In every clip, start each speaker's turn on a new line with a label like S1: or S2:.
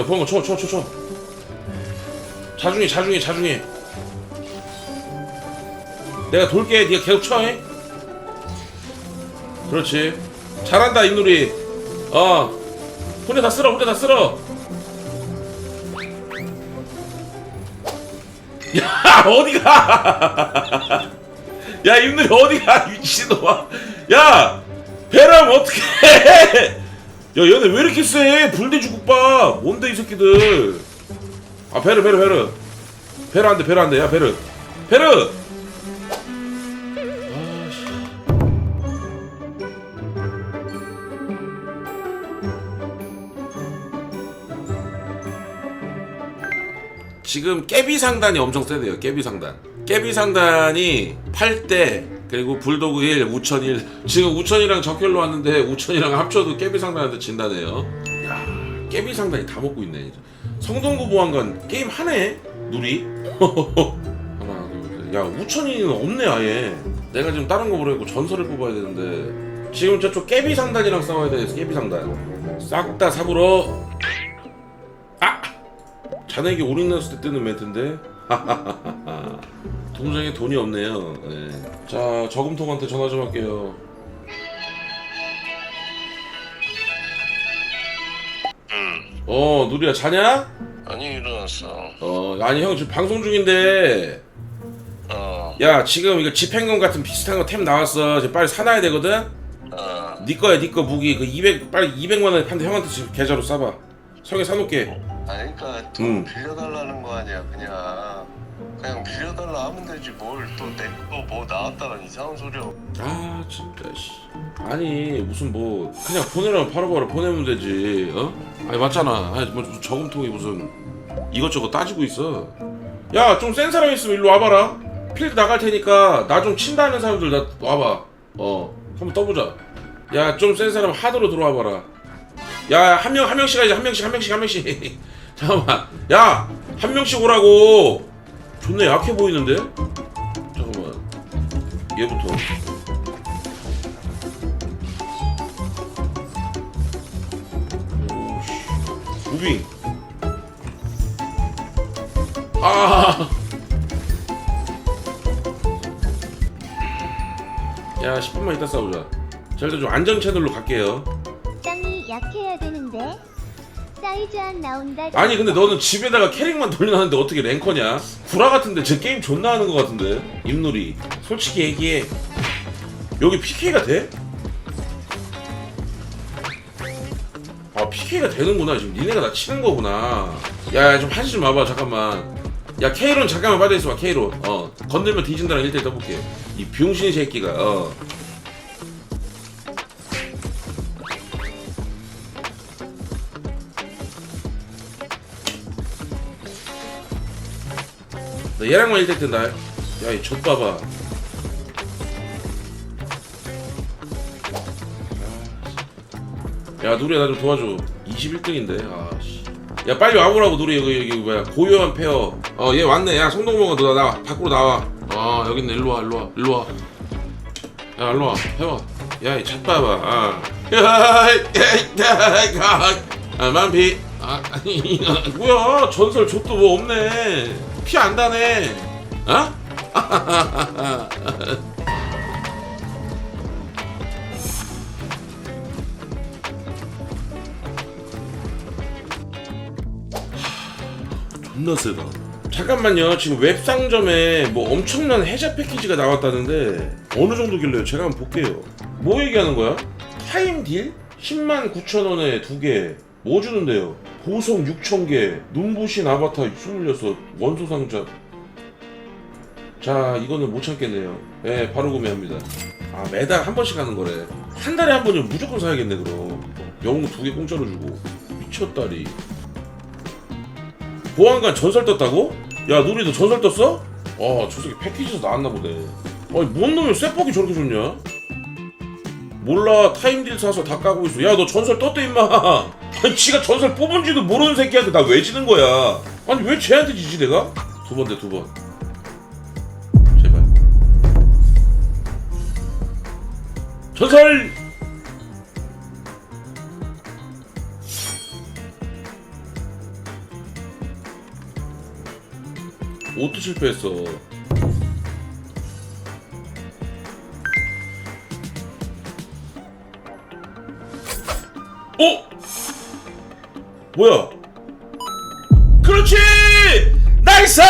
S1: 야 보는 거쳐쳐 쳐 쳐. 자중해 자중해 자중해. 내가 돌게 네가 계속 쳐. 해. 그렇지. 잘한다 이누리. 어. 혼자 다 쓸어 혼자 다 쓸어. 야 어디가? 야 임누리 어디가 미친놈아. 야 배랑 어떻게 해? 야 얘네 왜 이렇게 세? 불대주국밥. 뭔데 이 새끼들? 아 베르 베르 베르. 베르 안돼 베르 안돼. 야 베르. 베르! 지금 깨비 상단이 엄청 세대요 깨비 상단. 깨비 상단이 8대 그리고 불도그 1 우천 1 지금 우천이랑 적혈로 왔는데 우천이랑 합쳐도 깨비 상단한테 진다네요. 야 깨비 상단이 다 먹고 있네 성동구 보안관 게임 하네 누리? 하나 둘 셋 야 우천이는 없네 아예. 내가 지금 다른 거 보려고 전설을 뽑아야 되는데. 지금 저쪽 깨비 상단이랑 싸워야 돼 깨비 상단. 싹 다 사부러 아! 자네에게 올인 났을 때 뜨는 멘트인데 통장에 돈이 없네요 네. 자 저금통한테 전화 좀 할게요
S2: 응.
S1: 어 누리야 자냐?
S2: 아니 일어났어.
S1: 어 아니 형 지금 방송 중인데
S2: 어.
S1: 야 지금 이거 집행검 같은 비슷한 거 템 나왔어 이제 빨리 사놔야 되거든
S2: 어.
S1: 네 거야 네 거 무기 그 200 빨리 200만 원에 판데 형한테 지금 계좌로 싸봐 성에 사놓게
S2: 아니 그러니까 돈
S1: 응.
S2: 빌려달라는 거 아니야 그냥. 그냥 빌려달라 하면 되지 뭘. 또 내 거 뭐 나왔다는 이상한 소리야.
S1: 아 진짜 씨. 아니 무슨 뭐 그냥 보내라면 바로바로 보내면 되지 어? 아니 맞잖아. 아니 뭐 저금통이 무슨 이것저것 따지고 있어. 야 좀 센 사람 있으면 일로 와봐라. 필드 나갈 테니까 나 좀 친다는 사람들 나 와봐. 어 한번 떠보자. 야 좀 센 사람 하드로 들어와봐라. 야 한 명 한 명씩 하자 한 명씩 한 명씩 한 명씩 잠깐만. 야! 한 명씩 오라고! 존나 약해 보이는데? 잠깐만. 얘부터. 오씨. 무빙. 아. 야 10분만 이따 싸우자. 자 일단 좀 안전 채널로 갈게요.
S3: 땅이 약해야 되는데 사이즈 안 나온다.
S1: 아니 근데 너는 집에다가 캐릭만 돌려놨는데 어떻게 랭커냐? 구라 같은데 제 게임 존나 하는 것 같은데 입놀이 솔직히 얘기해. 여기 PK가 돼? 아 PK가 되는구나. 지금 니네가 나 치는 거구나. 야야 좀 하지 좀 와봐 잠깐만. 야 K론 잠깐만 빠져있어봐 K론. 어 건들면 뒤진다랑 1대1 떠볼게. 이 병신 새끼가 어 나 얘랑만 1대 뜬다 야이 젖봐봐 야 누리야 나 좀 도와줘 21등인데 아씨 야 빨리 와보라고 누리 여기 여기 뭐야 고요한 페어 어 얘 왔네 야 송동모가 너나 밖으로 나와 어 여기 있네 일로와 일로와 일로와 야 일로와 해봐 야이 젖봐봐 아아 만피 아 아니 뭐야 전설 족도 뭐 없네 피 안 다네 어? 존나 세다. 잠깐만요. 지금 웹 상점에 뭐 엄청난 해자 패키지가 나왔다는데 어느 정도길래요? 제가 한번 볼게요. 뭐 얘기하는 거야? 타임 딜? 10만 9천 원에 두 개. 뭐 주는데요? 보석 6천 개, 눈부신 아바타 26, 원소 상자. 자, 이거는 못 참겠네요. 예, 바로 구매합니다. 아, 매달 한 번씩 하는 거래. 한 달에 한 번이면 무조건 사야겠네, 그럼. 영웅 두 개 공짜로 주고. 미쳤다리. 보안관 전설 떴다고? 야 누리도 전설 떴어? 아 저 새끼 패키지에서 나왔나 보네 아니 뭔 놈이 쇠뻑이 저렇게 좋냐? 몰라 타임딜 사서 다 까고 있어. 야 너 전설 떴대 임마. 아니 지가 전설 뽑은지도 모르는 새끼한테 나 왜 지는 거야? 아니 왜 쟤한테 지지 내가? 두번대두번. 제발. 전설! 오토 실패했어. 어? 뭐야? 그렇지! 나이스!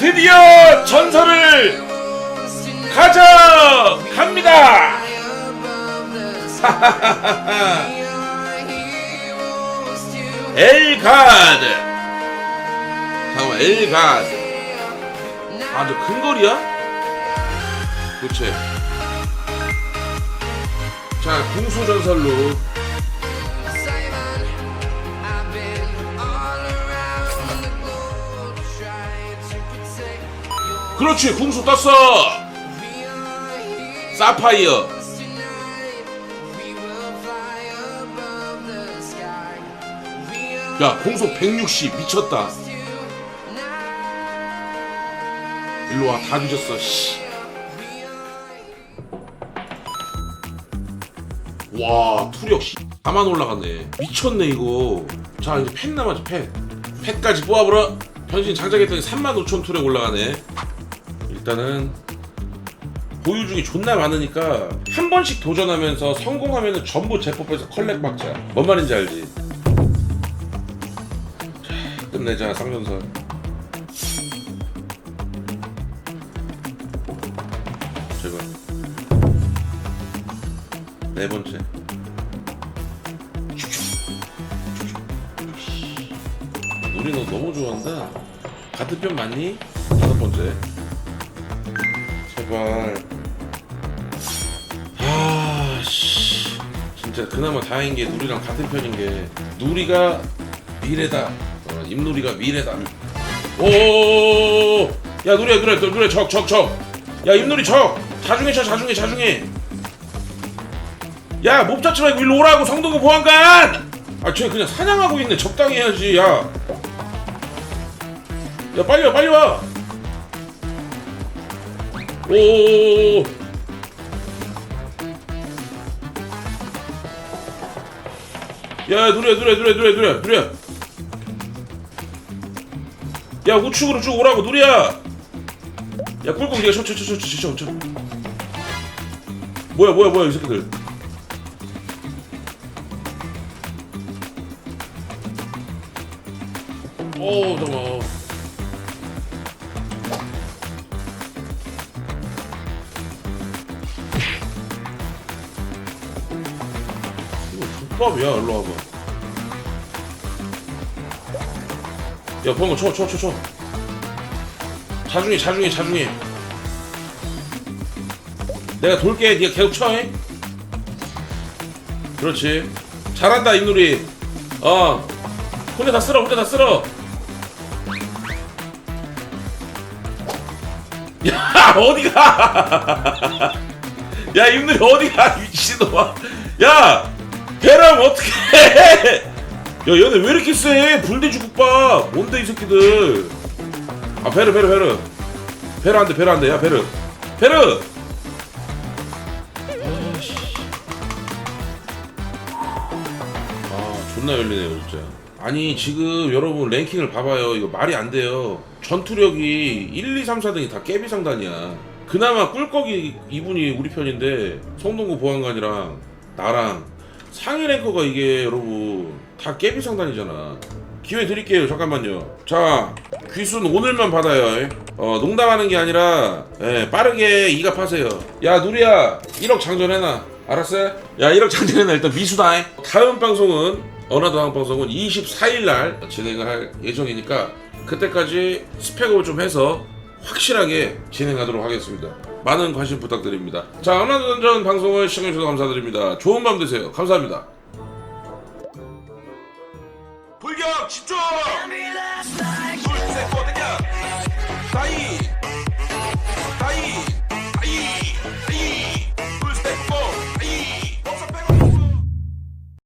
S1: 드디어 전설을 가져갑니다! 엘가드! 잠깐만, 엘가드. 아, 저 근거리야? 그치. 자, 궁수전설로. 그렇지, 궁수 떴어! 사파이어. 야, 공속 160 미쳤다. 일로 와, 다 뒤졌어. 씨. 와, 투력 씨. 다만 올라갔네. 미쳤네 이거. 자, 이제 펫 남았지 펫. 펫까지 뽑아보라. 변신 장착했더니 35,000 투력 올라가네. 일단은 보유 중이 존나 많으니까 한 번씩 도전하면서 성공하면은 전부 제법에서 컬렉 박자. 뭔 말인지 알지? 자, 끝내자 쌍전설. 네 번째. 우리 너 너무 좋아한다. 같은 편 맞니? 다섯 번째. 제발. 아, 씨. 진짜 그나마 다행인 게 누리랑 같은 편인 게 누리가 미래다. 어, 임누리가 미래다. 오, 야 누리야 그래 누리야 적적 적. 야 임누리 적. 자중해 쳐 자중해 자중해. 야, 몹 잡지 말고 일로 오라고 성동구 보안관! 아, 쟤 그냥 사냥하고 있네. 적당히 해야지, 야. 야, 빨리 와, 빨리 와. 오. 야, 누려, 누려, 누려, 누려, 누려, 누려. 야, 우측으로 쭉 오라고, 누리야. 야, 꿀꺽 네가 쳐, 쳐, 쳐, 쳐, 쳐, 쳐, 쳐. 뭐야, 뭐야, 뭐야, 이 새끼들. 오 잠깐만 이거 족밥이야 일로 와봐. 야 방금 쳐 쳐 쳐 쳐. 자중해 자중해 자중해 내가 돌게 네가 계속 쳐 해? 그렇지. 잘한다 이누리. 어. 혼자 다 쓸어 혼자 다 쓸어 야 어디가? 야 임들이 어디가? 미친놈아 야 배랑 어떻게 해? 야 얘네 왜 이렇게 세 불대지 국밥. 뭔데 이 새끼들? 아 베르 베르 베르 베르 안돼 베르 안돼. 야 베르 베르 아 존나 열리네요 진짜 아니 지금 여러분 랭킹을 봐봐요. 이거 말이 안 돼요. 전투력이 1, 2, 3, 4등이 다 깨비 상단이야. 그나마 꿀꺽이 이분이 우리 편인데 성동구 보안관이랑 나랑 상위 랭커가 이게 여러분 다 깨비 상단이잖아. 기회 드릴게요. 잠깐만요. 자 귀순 오늘만 받아요. 어 농담하는 게 아니라 예, 빠르게 이갑하세요. 야 누리야 1억 장전해놔. 알았어? 야 1억 장전해놔. 일단 미수다. 다음 방송은 다음 방송은 24일 날 진행을 할 예정이니까 그때까지 스펙업을 좀 해서 확실하게 진행하도록 하겠습니다. 많은 관심 부탁드립니다. 자, 어나던전 방송을 시청해주셔서 감사드립니다. 좋은 밤 되세요. 감사합니다. 불격 집중! 사이!